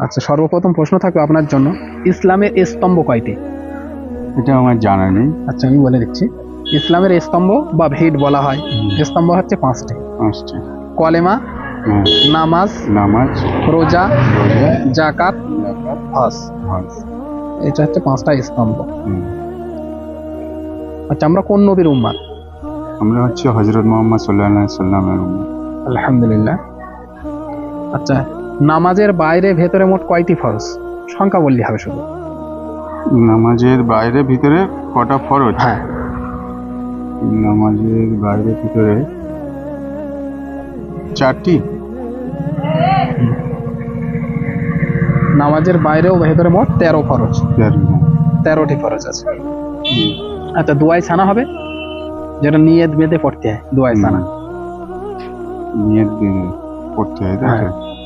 আচ্ছা সর্বপ্রথম প্রশ্ন থাকবে আপনার জন্য ইসলামের স্তম্ভ কয়টি? এটা আমার জানা নেই। আচ্ছা আমি বলে দিচ্ছি। ইসলামের স্তম্ভ বা ভিড বলা হয়। স্তম্ভ হচ্ছে পাঁচটি। পাঁচটি। কলেমা হ্যাঁ, নামাজ নামাজ রোজা জাকাত হজ। এটা হচ্ছে পাঁচটা স্তম্ভ। আচ্ছা আমরা কোন নবীর উম্মাদ আমরা হচ্ছে হজরত মোহাম্মদ সাল্লাহ সাল্লামের উম্মত। আলহামদুলিল্লাহ। আচ্ছা নামাজের বাইরে ভেতরে মোট কয়টি ফরজ? সংখ্যা বললি হবে শুধু। নামাজের বাইরে ভিতরে কটা ফরজ? হ্যাঁ। নামাজের বাইরে ভিতরে চারটি? নামাজের বাইরেও ভেতরে মোট তেরো ফরজ। তেরোটি ফরজ আছে। আচ্ছা দুয়াই সানা হবে? যেটা নিয়ত বেঁধে পড়তে হয় দুয়াই সানা। নিয়ত পড়তে? হ্যাঁ।